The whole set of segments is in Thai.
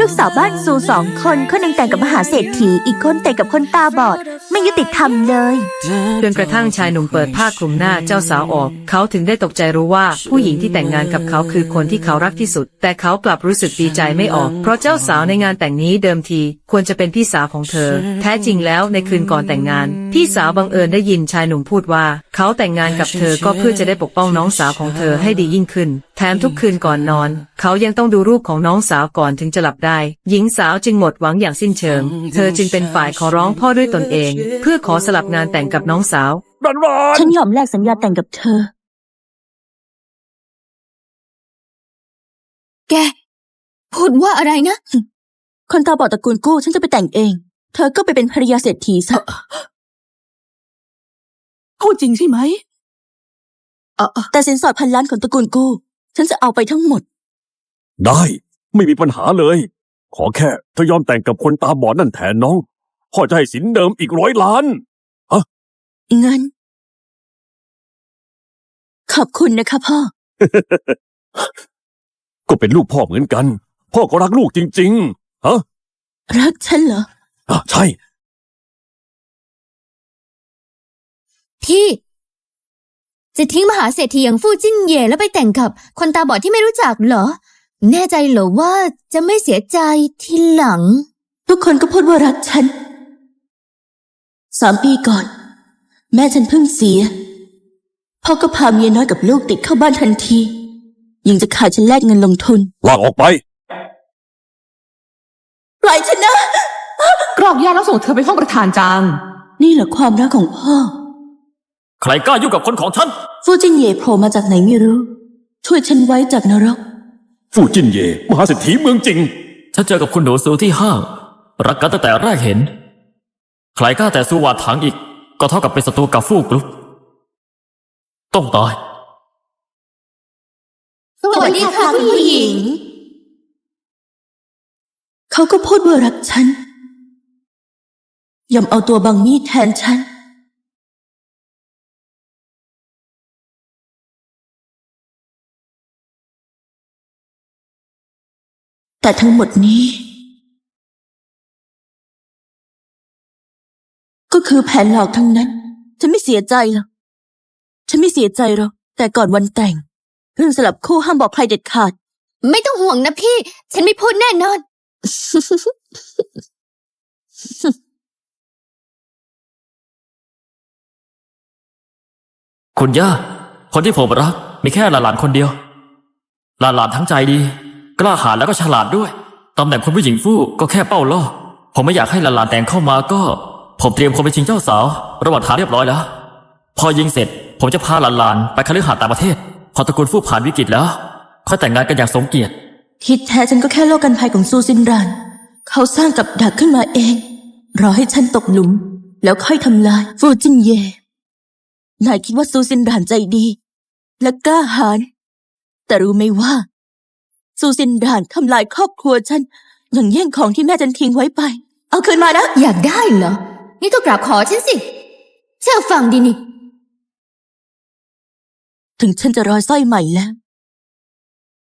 ลูกสาวบ้านซูสองคนคนหนึ่งแต่งกับมหาเศรษฐีอีกคนแต่งกับคนตาบอด ไม่ยุติธรรมเลยจนกระทั่งชายหนุ่มเปิดผ้าคลุมหน้าเจ้าสาวออก เขาถึงได้ตกใจรู้ว่าผู้หญิงที่แต่งงานกับเขาคือคนที่เขารักที่สุด แต่เขากลับรู้สึกดีใจไม่ออก เพราะเจ้าสาวในงานแต่งนี้เดิมที ควรจะเป็นพี่สาวของเธอ แท้จริงแล้วในคืนก่อนแต่งงาน พี่สาวบังเอิญได้ยินชายหนุ่มพูดว่า เขาแต่งงานกับเธอก็เพื่อจะได้ปกป้องน้องสาวของเธอให้ดียิ่งขึ้น แถมทุกคืนก่อนนอน เขายังต้องดูรูปของน้องสาวก่อนถึงจะหลับได้ หญิงสาวจึงหมดหวังอย่างสิ้นเชิง เธอจึงเป็นฝ่ายขอร้องพ่อด้วยตนเอง เพื่อขอสลับงานแต่งกับน้องสาวรันวานฉันยอมแลกสัญญาแต่งกับเธอ แก พูดว่าอะไรนะ คนตาบอดตระกูลกู้ฉันจะไปแต่งเอง เธอก็ไปเป็นภรรยาเศรษฐีซะพูดจริงใช่ไหม แต่สินสอดพันล้านของตระกูลกู้ ฉันจะเอาไปทั้งหมด ได้ ไม่มีปัญหาเลย ขอแค่เธอยอมแต่งกับคนตาบอดนั่นแทนน้อง พ่อจะให้สินเดิมอีกร้อยล้าน เงิน ขอบคุณนะคะพ่อ ก็เป็นลูกพ่อเหมือนกัน พ่อก็รักลูกจริง ๆ ฮะรักฉันเหรอ อะใช่ พี่ จะทิ้งมหาเศรษฐีอย่างฟู่จิ้นเย่แล้วไปแต่งกับคนตาบอดที่ไม่รู้จักเหรอ แน่ใจเหรอว่าจะไม่เสียใจทีหลัง ทุกคนก็พูดว่ารักฉัน สามปีก่อน แม่ฉันเพิ่งเสีย พ่อก็พาเมียน้อยกับลูกติดเข้าบ้านทันที ยังจะขายฉันแลกเงินลงทุน ลากออกไป ปล่อยฉันนะ กรอกยาแล้วส่งเธอไปห้องประธานจาง นี่เหรอความรักของพ่อ ใครกล้ายุ่งกับคนของฉัน ฟูจินเย่โผล่มาจากไหนไม่รู้ ช่วยฉันไว้จากนรก ฟู่จินเย่มหาเศรษฐีเมืองจริง ฉันเจอกับคุณหนูซูที่ห้างรักกันตั้งแต่แรกเห็น ใครกล้าแต่สู้วาถังอีก ก็เท่ากับเป็นศัตรูกับฟู่กรุ๊ปต้องตายสวัสดีค่ะคุณผู้หญิง เขาก็พูดว่ารักฉันยอมเอาตัวบังมีดแทนฉัน แต่ทั้งหมดนี้ ก็คือแผนหลอกทั้งนั้น ฉันไม่เสียใจหรอกฉันไม่เสียใจหรอกแต่ก่อนวันแต่ง เรื่องสลับคู่ห้ามบอกใครเด็ดขาด ไม่ต้องห่วงนะพี่ ฉันไม่พูดแน่นอน คุณย่า คนที่ผมรัก มีแค่หลานๆคนเดียว หลานๆทั้งใจดี กล้าหาญแล้วก็ฉลาดด้วยตำแหน่งคุณผู้หญิงฟู่ก็แค่เป้าล่อผมไม่อยากให้หลานๆแต่งเข้ามาก็ ผมเตรียมคนไปชิงเจ้าสาว ระหว่างทางเรียบร้อยแล้ว พอยิงเสร็จ ผมจะพาหลานๆไปคฤหาสน์ต่างประเทศ พอตระกูลฟู่ผ่านวิกฤตแล้วค่อยแต่งงานกันอย่างสมเกียรติที่แท้ฉันก็แค่โลกกันภัยของซูซินรานเขาสร้างกับดักขึ้นมาเอง รอให้ฉันตกหลุม แล้วค่อยทำลายฟูจินเย่นายคิดว่าซูซินรานใจดี และกล้าหาญแต่รู้ไหมว่า ซูซินรานทำลายครอบครัวฉัน อย่างแย่งของที่แม่ฉันทิ้งไว้ไป เอาคืนมานะ อยากได้เหรอ นี่ก็กราบขอฉันสิ เชื่อฟังดีนี่ ถึงฉันจะรอยสร้อยใหม่แล้ว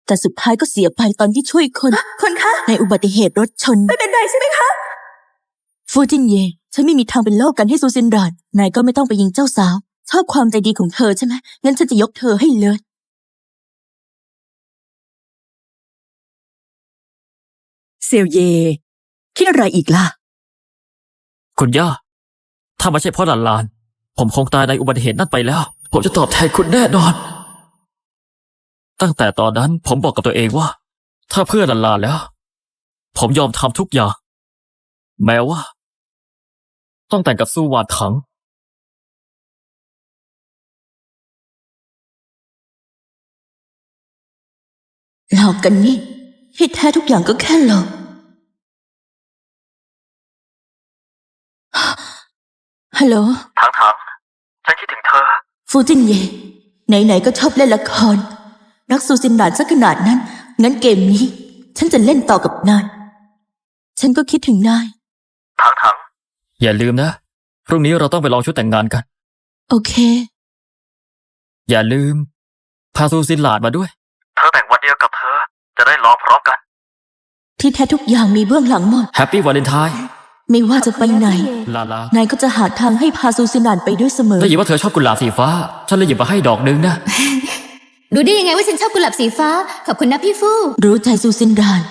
แต่สุดท้ายก็เสียไปตอนที่ช่วยคน คนคะ ในอุบัติเหตุรถชน ไม่เป็นไรใช่ไหมคะ ฟูจินเย่ฉันไม่มีทางเป็นโลกกันให้ซูซินรานนายก็ไม่ต้องไปยิงเจ้าสาว ชอบความใจดีของเธอใช่ไหมงั้นฉันจะยกเธอให้เลย เซลเย คิดอะไรอีกล่ะ คุณย่า ถ้าไม่ใช่เพราะหลานๆผมคงตายในอุบัติเหตุนั้นไปแล้ว ผมจะตอบแทนคุณแน่นอน ตั้งแต่ตอนนั้นผมบอกกับตัวเองว่า ถ้าเพื่อหลานๆแล้ว ผมยอมทำทุกอย่าง แม้ว่า ต้องแต่งกับสู้วานถัง หลอกกันนี่ที่แท้ทุกอย่างก็แค่หลอก ฮัลโหลถังถังฉันคิดถึงเธอ ฟูจินเย่ไหนๆก็ชอบเล่นละคร รักซูซินดานสักขนาดนั้น งั้นเกมนี้ ฉันจะเล่นต่อกับนาย ฉันก็คิดถึงนายถังถังอย่าลืมนะ พรุ่งนี้เราต้องไปลองชุดแต่งงานกัน โอเค อย่าลืม พาซูซินหลาดมาด้วย เธอแต่งวันเดียวกับเธอ จะได้ลองพร้อมกัน ที่แท้ทุกอย่างมีเบื้องหลังหมด แฮปปี้วาเลนไทน์ ไม่ว่าจะไปไหน ลาลานายก็จะหาทางให้พาซูซินดานไปด้วยเสมอ ได้ยินว่าเธอชอบกุหลาบสีฟ้า ฉันเลยหยิบมาให้ดอกนึงนะ รู้ได้ยังไงว่าฉันชอบกุหลาบสีฟ้า ขอบคุณนะพี่ฟู่รู้ใจซูซินดาน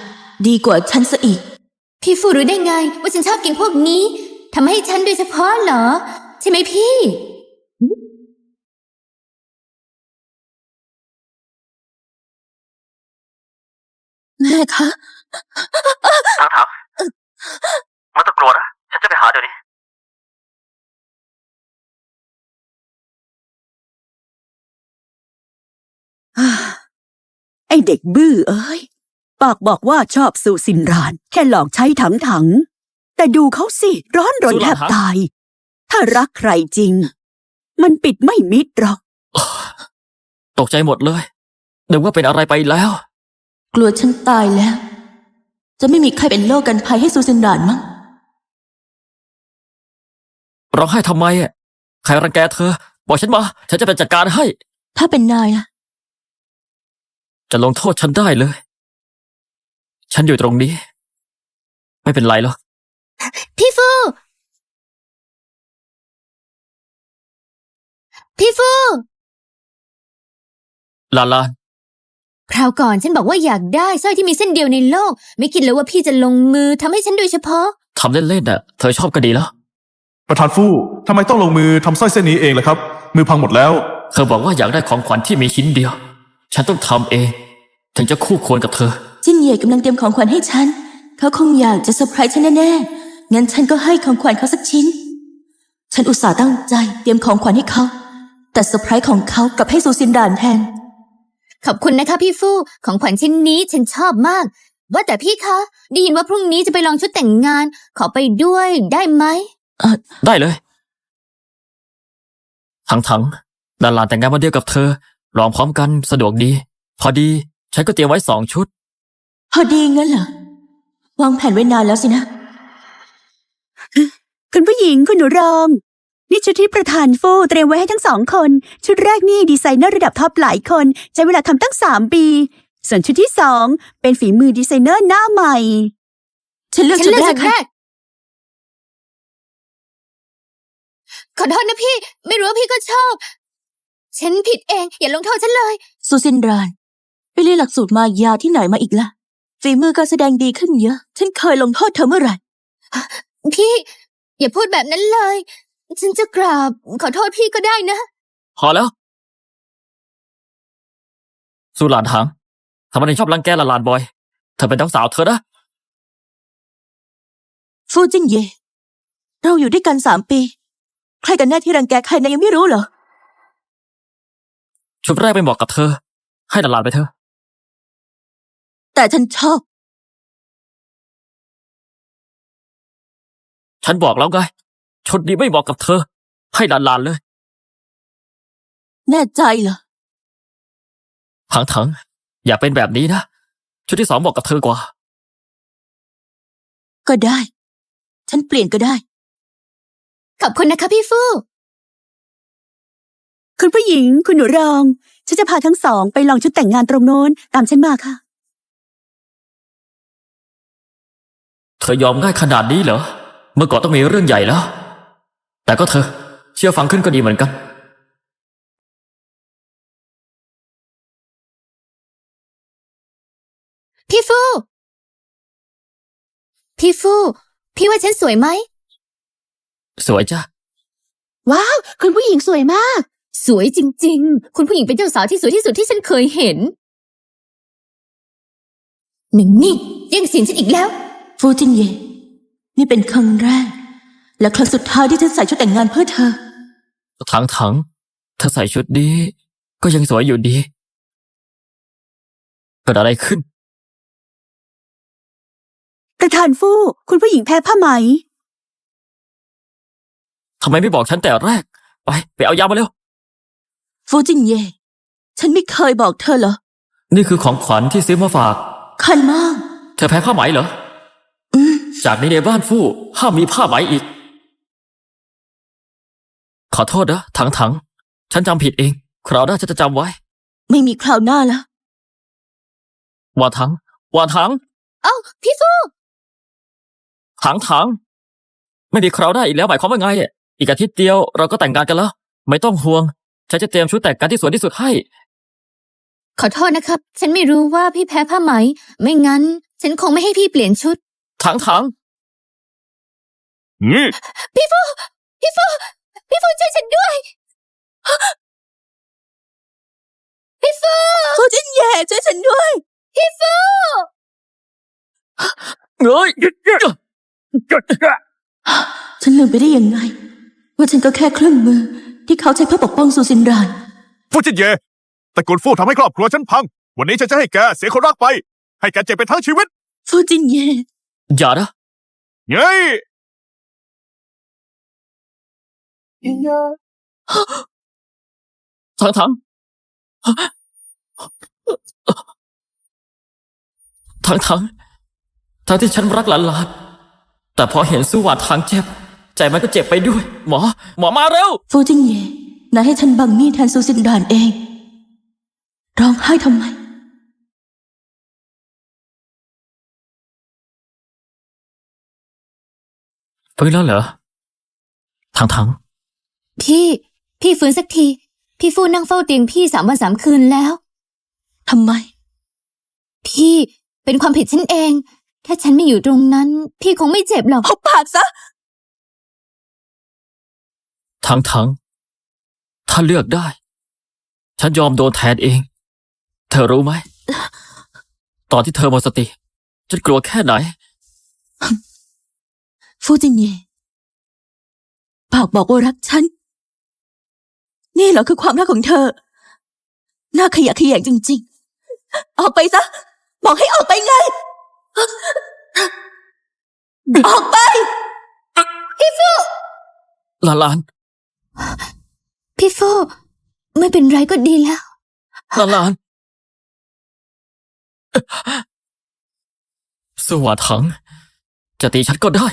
ดีกว่าฉันซะอีก พี่ฟูรู้ได้ไง ว่าฉันชอบกินพวกนี้ทำให้ฉันโดยเฉพาะเหรอ ใช่ไหมพี่ แม่คะ ถามถามไม่ต้องกลัวนะ ฉันจะไปหาเดี๋ยวนี้ อ่า ไอเด็กบื้อเอ้ย ปากบอกว่าชอบสูสินราน แค่หลอกใช้ถังถังๆแต่ดูเขาสิ ร้อนรนสุแทราบฮะตาย ถ้ารักใครจริง มันปิดไม่มิดหรอก ตกใจหมดเลยนึกว่าเป็นอะไรไปแล้ว กลัวฉันตายแล้ว จะไม่มีใครเป็นโลกกันภัยให้ซูซินดานมั้งร้องไห้ทำไมอะใครรังแกเธอ บอกฉันมา ฉันจะไปจัดการให้ ถ้าเป็นนายล่ะ จะลงโทษฉันได้เลย ฉันอยู่ตรงนี้ ไม่เป็นไรหรอก พี่ฟู พี่ฟู ลาลานคราวก่อนฉันบอกว่าอยากได้สร้อยที่มีเส้นเดียวในโลก ไม่คิดเลยว่าพี่จะลงมือทำให้ฉันโดยเฉพาะ ทำเล่นๆน่ะ เธอชอบก็ดีแล้ว ประธานฟู่ทำไมต้องลงมือทำสร้อยเส้นนี้เองล่ะครับ มือพังหมดแล้ว เธอบอกว่าอยากได้ของขวัญที่มีชิ้นเดียว ฉันต้องทำเอง ถึงจะคู่ควรกับเธอ จินเย่กำลังเตรียมของขวัญให้ฉัน เขาคงอยากจะเซอร์ไพรส์ฉันแน่ๆ งั้นฉันก็ให้ของขวัญเขาสักชิ้น ฉันอุตส่าห์ตั้งใจเตรียมของขวัญให้เขา แต่เซอร์ไพรส์ของเขากลับให้ซูซินดานแทน ขอบคุณนะคะพี่ฟูของขวัญชิ้นนี้ฉันชอบมาก ว่าแต่พี่คะได้ยินว่าพรุ่งนี้จะไปลองชุดแต่งงาน ขอไปด้วยได้ไหม ได้เลย ทั้งทั้งๆดาลานแต่งงานวันเดียวกับเธอ ลองพร้อมกันสะดวกดี พอดีฉันก็เตรียมไว้สองชุด พอดีงั้นเหรอ วางแผนไว้นานแล้วสินะ คุณผู้หญิงคุณหนูรอง นี่ชุดที่ประธานฟู่เตรียมไว้ให้ทั้งสองคน ชุดแรกนี่ดีไซเนอร์ระดับท็อปหลายคน ใช้เวลาทำตั้งสามปี ส่วนชุดที่สองเป็นฝีมือดีไซเนอร์หน้าใหม่ ฉันเลือกฉันชุดเลือกแรชุกดแรค่ะกขอโทษนะพี่ ไม่รู้ว่าพี่ก็ชอบ ฉันผิดเอง อย่าลงโทษฉันเลย ซูซินดานไปเรียนหลักสูตรมายาที่ไหนมาอีกล่ะ ฝีมือการแสดงดีขึ้นเยอะ ฉันเคยลงโทษเธอเมื่อไหร่ พี่อย่าพูดแบบนั้นเลย ฉันจะกราบขอโทษพี่ก็ได้นะ พอแล้ว สุหลานถังทำไมถึงชอบรังแกละลานบอย เธอเป็นน้องสาวเธอนะ ฟูจินเย่เราอยู่ด้วยกันสามปี ใครกันแน่ที่รังแกใครนายยังไม่รู้เหรอ ชุดแรกไม่เหมาะกับเธอ ให้ละลานไปเถอะ แต่ฉันชอบ ฉันบอกแล้วไง ชุดนี้ไม่เหมาะกับเธอ ให้ละลานเลย แน่ใจเหรอ ถังถังๆอย่าเป็นแบบนี้นะ ชุดที่สองเหมาะกับเธอกว่า ก็ได้ ฉันเปลี่ยนก็ได้ ขอบคุณนะคะพี่ฟู คุณผู้หญิง คุณหนูรอง ฉันจะพาทั้งสองไปลองชุดแต่งงานตรงโน้น ตามฉันมาค่ะ เธอยอมง่ายขนาดนี้เหรอ เมื่อก่อนต้องมีเรื่องใหญ่แล้ว แต่ก็เธอ เชื่อฟังขึ้นก็ดีเหมือนกัน พี่ฟู พี่ฟู พี่ว่าฉันสวยไหม สวยจ้ะ ว้าว คุณผู้หญิงสวยมาก สวยจริง ๆ คุณผู้หญิงเป็นเจ้าสาวที่สวยที่สุดที่ฉันเคยเห็น หนึ่งนี่แย่งสินฉันอีกแล้ว ฟูจินเย่นี่เป็นครั้งแรก และครั้งสุดท้ายที่ฉันใส่ชุดแต่งงานเพื่อเธอถังถังๆเธอใส่ชุดนี้ ก็ยังสวยอยู่ดีเกิดอะไรขึ้น ประธานฟู่คุณผู้หญิงแพ้ผ้าไหม ทำไมไม่บอกฉันแต่แรก ไป ไปเอายามาเร็ว ฟูจินเย่ ฉันไม่เคยบอกเธอเหรอ นี่คือของขวัญที่ซื้อมาฝาก คันมาก เธอแพ้ผ้าไหมเหรอ อืม จากนี้ในบ้านฟู่ห้ามมีผ้าไหมอีก ขอโทษนะถังถังๆฉันจำผิดเอง คราวหน้าฉันจะจำไว้ ไม่มีคราวหน้าแล้ววาถังวาถัง เอ้าพี่ฟูถังถัง ไม่มีคราวหน้าอีกแล้วหมายความว่าไง อีกอาทิตย์เดียวเราก็แต่งงานกันแล้ว ไม่ต้องห่วง ฉันจะเตรียมชุดแต่งงานที่สวยที่สุดให้ ขอโทษนะครับ ฉันไม่รู้ว่าพี่แพ้ผ้าไหม ไม่งั้น ฉันคงไม่ให้พี่เปลี่ยนชุด ถังถังนี่พี่ฟูพี่ฟูพี่ฟูช่วยฉันด้วยพี่ฟูฟูจินเย่ช่วยฉันด้วยพี่ฟูเอ้ยฉันลืมไปได้ยังไง ว่าฉันก็แค่เครื่องมือ ที่เขาใช้เพื่อปกป้องซูซินราน ฟูจินเย่ตระกูลฟู่ทำให้ครอบครัวฉันพัง วันนี้ฉันจะให้แกเสียคนรักไป ให้แกเจ็บไปทั้งชีวิตฟูจินเย่อย่านะ เย้ยถังถังถังถังทั้งที่ฉันรักหลานหลานแต่พอเห็นสู้หวาดทางเจ็บ ใจมันก็เจ็บไปด้วย หมอ หมอมาเร็ว ฟูจินเย่นายให้ฉันบังมีดแทนซูซินรานเอง ร้องไห้ทำไม ฟื้นแล้วเหรอถังถังพี่ พี่ฟื้นสักที พี่ฟูนั่งเฝ้าเตียงพี่สามวันสามคืนแล้ว ทำไม พี่เป็นความผิดฉันเอง ถ้าฉันไม่อยู่ตรงนั้น พี่คงไม่เจ็บหรอก เอาปากซะ ถังถังถ้าเลือกได้ ฉันยอมโดนแทนเอง เธอรู้ไหม ตอนที่เธอหมดสติ ฉันกลัวแค่ไหน ฟูจินเย่ปากบอกว่ารักฉัน นี่เหรอคือความรักของเธอ น่าขยะแขยงจริง ๆ ออกไปซะ บอกให้ออกไปไง ออกไปลาลาน พี่ฟูไม่เป็นไรก็ดีแล้วลาลานสวัสดัง จะตีฉันก็ได้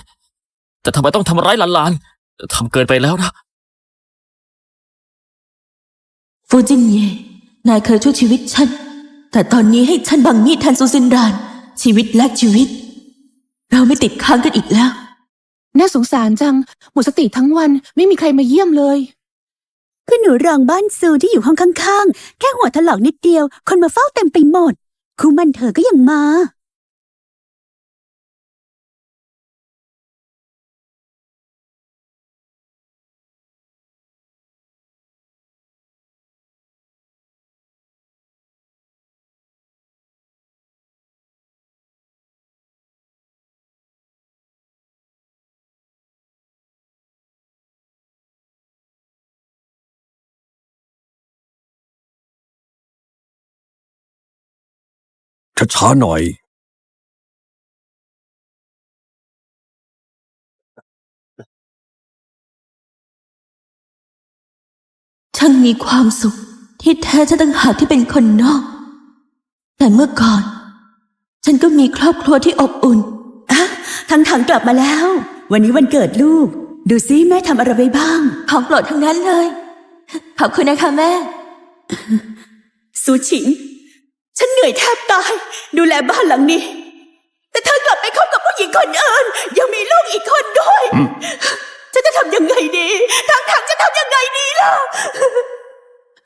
แต่ทำไมต้องทำร้ายหลานๆทำเกินไปแล้วนะ ฟูจินเย่นายเคยช่วยชีวิตฉัน แต่ตอนนี้ให้ฉันบังมีดแทนซูซินราน ชีวิตแลกชีวิต เราไม่ติดค้างกันอีกแล้ว น่าสงสารจัง หมดสติทั้งวันไม่มีใครมาเยี่ยมเลย คือหนูรองบ้านซูที่อยู่ห้องข้างๆ แค่หัวถลอกนิดเดียว คนมาเฝ้าเต็มไปหมด คู่มันเธอก็ยังมา ช้าๆหน่อย ช่างมีความสุขที่แท้ฉันต่างหากที่เป็นคนนอก แต่เมื่อก่อน ฉันก็มีครอบครัวที่อบอุ่น อะทั้งถังกลับมาแล้ว วันนี้วันเกิดลูก ดูซิแม่ทำอะไรไว้บ้าง ของโปรดทั้งนั้นเลย ขอบคุณนะคะแม่ ซูชิง ฉันเหนื่อยแทบตาย ดูแลบ้านหลังนี้ แต่เธอกลับไปคบกับผู้หญิงคนอื่น ยังมีลูกอีกคนด้วย ฉันจะทำยังไงดีทางทางจะทำยังไงดีล่ะ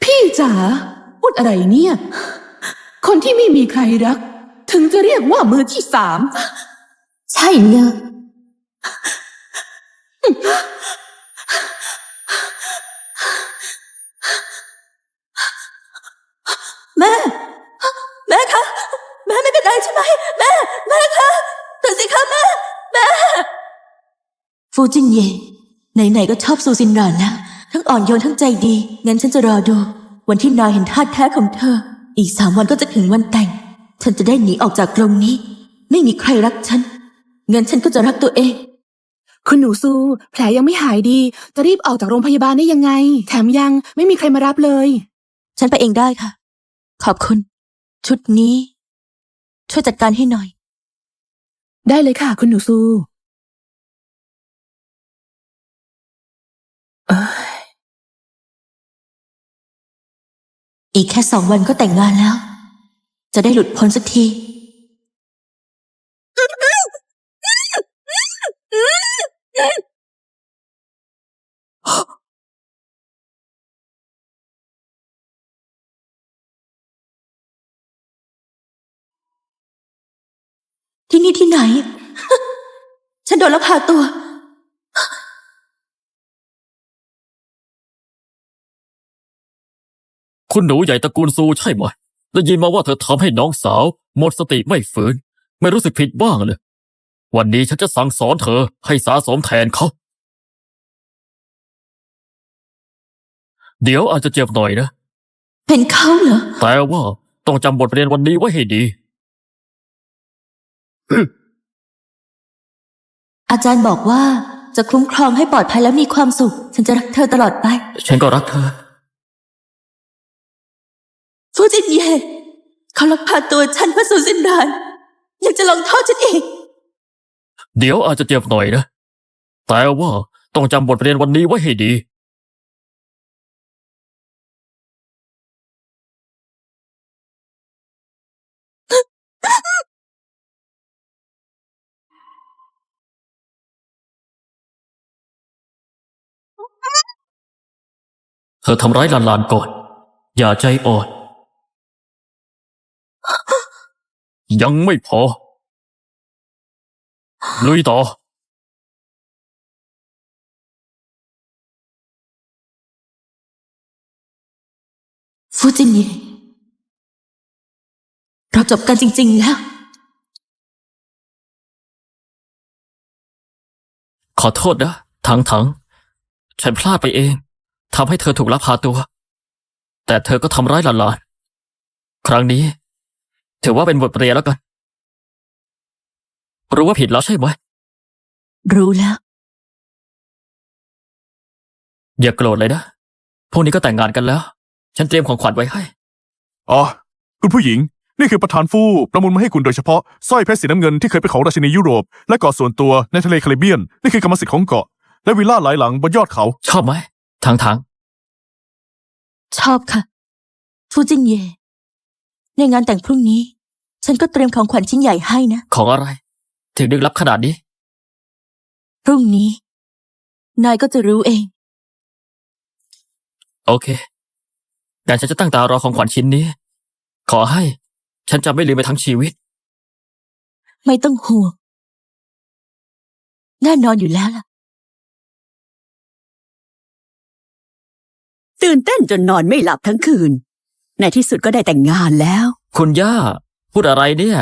พี่จ๋าพูดอะไรเนี่ย คนที่ไม่มีใครรัก ถึงจะเรียกว่ามือที่สาม ใช่เลยแม่ แม่คะ แม่ไม่เป็นไรใช่ไหม แม่ แม่คะตื่นสิคะแม่ แม่ ฟูจินเย่ไหนๆก็ชอบซูซินรานแล้ว ทั้งอ่อนโยนทั้งใจดี งั้นฉันจะรอดู วันที่นายเห็นท่าแท้ของเธอ อีกสามวันก็จะถึงวันแต่ง ฉันจะได้หนีออกจากกรงนี้ ไม่มีใครรักฉัน งั้นฉันก็จะรักตัวเอง คุณหนูซู แผลยังไม่หายดี จะรีบออกจากโรงพยาบาลได้ยังไง แถมยังไม่มีใครมารับเลย ฉันไปเองได้ค่ะ ขอบคุณ ชุดนี้ ช่วยจัดการให้หน่อย ได้เลยค่ะ คุณหนูซู อีกแค่สองวันก็แต่งงานแล้ว จะได้หลุดพ้นสักที ที่นี่ที่ไหน ฉันโดนลักพาตัว คุณหนูใหญ่ตระกูลซูใช่ไหมได้ยินมาว่าเธอทำให้น้องสาว หมดสติไม่ฟื้นไม่รู้สึกผิดบ้างเลย วันนี้ฉันจะสั่งสอนเธอให้สาสมแทนเขา เดี๋ยวอาจจะเจ็บหน่อยนะ เป็นเขาเหรอ แต่ว่าต้องจำบทเรียนวันนี้ไว้ให้ดี อาจารย์บอกว่าจะคุ้มครองให้ปลอดภัยและมีความสุข ฉันจะรักเธอตลอดไป ฉันก็รักเธอ ฟูจินเย่เขาลักพาตัวฉันเพื่อสู่สินดานยังจะลงโทษฉันอีก เดี๋ยวอาจจะเจ็บหน่อยนะ แต่ว่าต้องจำบทเรียนวันนี้ไว้ให้ดี เธอทำร้ายหลานๆก่อน อย่าใจอ่อน ยังไม่พอ ลุยต่อ ฟูจินเย่เราจบกันจริง ๆ แล้ว ขอโทษนะถังถังๆฉันพลาดไปเองทำให้เธอถูกลักพาตัว แต่เธอก็ทำร้ายหลานๆครั้งนี้ ถือว่าเป็นบทเรียนแล้วกัน รู้ว่าผิดแล้วใช่ไหมรู้แล้ว อย่าโกรธเลยนะ พวกนี้ก็แต่งงานกันแล้ว ฉันเตรียมของขวัญไว้ให้ อ๋อ คุณผู้หญิง นี่คือประธานฟู่ประมูลมาให้คุณโดยเฉพาะสร้อยเพชรสีน้ำเงินที่เคยเป็นของราชินียุโรป และเกาะส่วนตัวในทะเลแคริบเบียน นี่คือกรรมสิทธิ์ของเกาะ และวิลล่าหลายหลังบนยอดเขา ชอบไหมถังถังชอบค่ะ ฟูจินเย่ในงานแต่งพรุ่งนี้ ฉันก็เตรียมของขวัญชิ้นใหญ่ให้นะๆของอะไร ถึงดึกลับขนาดนี้ พรุ่งนี้ นายก็จะรู้เอง โอเคงั้นฉันจะตั้งตารอของขวัญชิ้นนี้ ขอให้ ฉันจะไม่ลืมไปทั้งชีวิต ไม่ต้องห่วง แน่นอนอยู่แล้วล่ะ ตื่นเต้นจนนอนไม่หลับทั้งคืน ในที่สุดก็ได้แต่งงานแล้ว คุณย่า พูดอะไรเนี่ย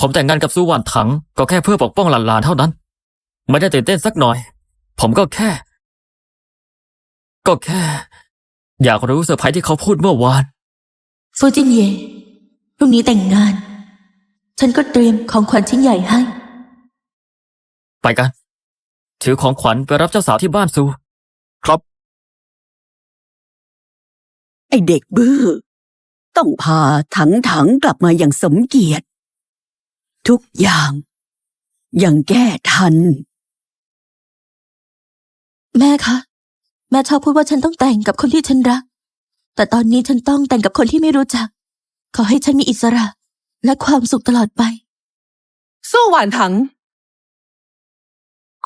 ผมแต่งงานกับสุวรรณถัง ก็แค่เพื่อปกป้องหลานๆเท่านั้น ไม่ได้ตื่นเต้นสักหน่อย ผมก็แค่ ก็แค่ อยากรู้เซอร์ไพรส์ที่เขาพูดเมื่อวานฟูจินเย่พรุ่งนี้แต่งงาน ฉันก็เตรียมของขวัญชิ้นใหญ่ให้ ไปกัน ถือของขวัญไปรับเจ้าสาวที่บ้านซู ครับ ไอเด็กบื้อ ต้องพาถังถังๆกลับมาอย่างสมเกียรติ ทุกอย่างยังแก้ทัน แม่คะ แม่ชอบพูดว่าฉันต้องแต่งกับคนที่ฉันรัก แต่ตอนนี้ฉันต้องแต่งกับคนที่ไม่รู้จัก ขอให้ฉันมีอิสระ และความสุขตลอดไป สู้หวานถัง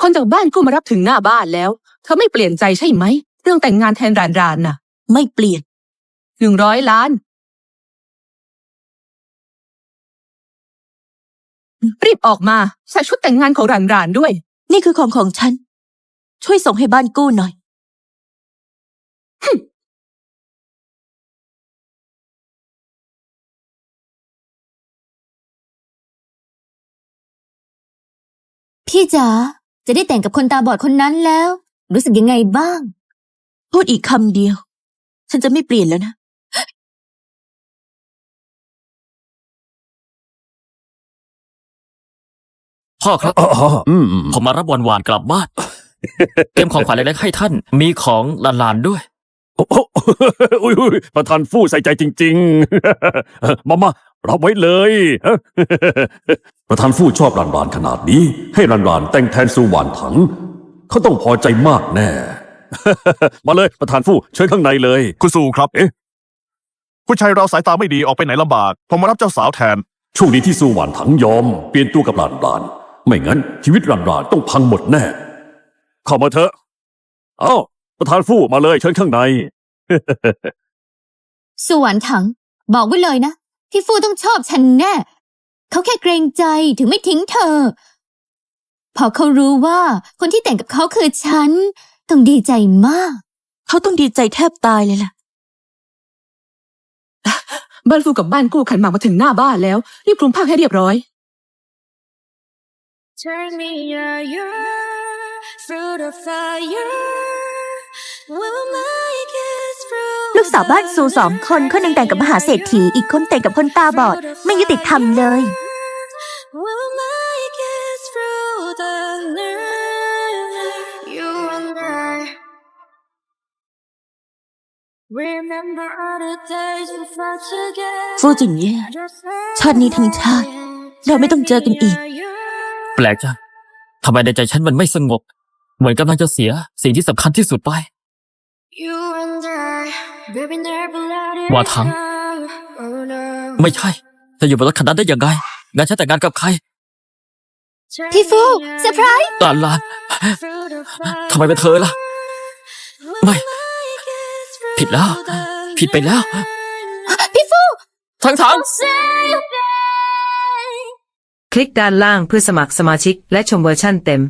คนจากบ้านก็มารับถึงหน้าบ้านแล้ว เธอไม่เปลี่ยนใจใช่ไหม เรื่องแต่งงานแทนรานรานน่ะ ไม่เปลี่ยน หนึ่งร้อยล้าน รีบออกมาใส่ชุดแต่งงานของรานรานด้วย นี่คือของของฉัน ช่วยส่งให้บ้านกู้หน่อย พี่จ๋าจะได้แต่งกับคนตาบอดคนนั้นแล้ว รู้สึกยังไงบ้าง พูดอีกคำเดียว ฉันจะไม่เปลี่ยนแล้วนะ พ่อครับอ๋ออืมอืมผมมารับวันหวานๆกลับบ้าน เตรียมของขวัญเล็กๆให้ท่าน มีของหลานๆด้วย โอ้โหอุ้ยอุ้ยประธานฟู่ใส่ใจจริงๆ มามารับไว้เลย ประธานฟู่ชอบรันรานขนาดนี้ ให้รันรานแต่งแทนสุวรรณถัง เขาต้องพอใจมากแน่ มาเลยประธานฟู่เชิญข้างในเลย คุณสู่ครับ เอ๊ะผู้ชายเราสายตาไม่ดีออกไปไหนลำบาก ผมมารับเจ้าสาวแทน ช่วงนี้ที่สุวรรณถังยอม เปลี่ยนตัวกับรันราน ไม่งั้นชีวิตรันรานต้องพังหมดแน่ เข้ามาเถอะ เอ้า ประธานฟู่มาเลยเชิญข้างในสวรรค์ถัง บอกไว้เลยนะ พี่ฟูต้องชอบฉันแน่ เขาแค่เกรงใจถึงไม่ทิ้งเธอ พอเขารู้ว่าคนที่แต่งกับเขาคือฉัน ต้องดีใจมาก เขาต้องดีใจแทบตายเลยล่ะ บ้านฟูกับบ้านกู้ขันหมากมาถึงหน้าบ้านแล้ว รีบคลุมผ้าให้เรียบร้อย Turn me on your fruit of fire. Will make it through ลูกสาวบ้านซูสองคนคนหนึ่งแต่งกับมหาเศรษฐีอีกคนแต่งกับคนตาบอด ไม่ยุติธรรมเลย Will make it through the night. You and I. Remember all the days we fought together. ฟูจินเย่ชาตินี้ทั้งชาติเราไม่ต้องเจอกันอีก แปลกจังทำไมในใจฉันมันไม่สงบ เหมือนกำลังจะเสียสิ่งที่สำคัญที่สุดไป You and I, baby, never let it ว่าถัง go. Oh, no. ไม่ใช่จะอยู่บนรถคันนั้นได้ยังไงงั้นฉันแต่งงานกับใคร พี่ฟูเซอร์ไพรส์ตานลานทำไมเป็นเธอล่ะ ไม่ ผิดแล้ว ผิดไปแล้ว พี่ฟูทั้งทั้ง คลิกด้านล่างเพื่อสมัครสมาชิกและชมเวอร์ชั่นเต็ม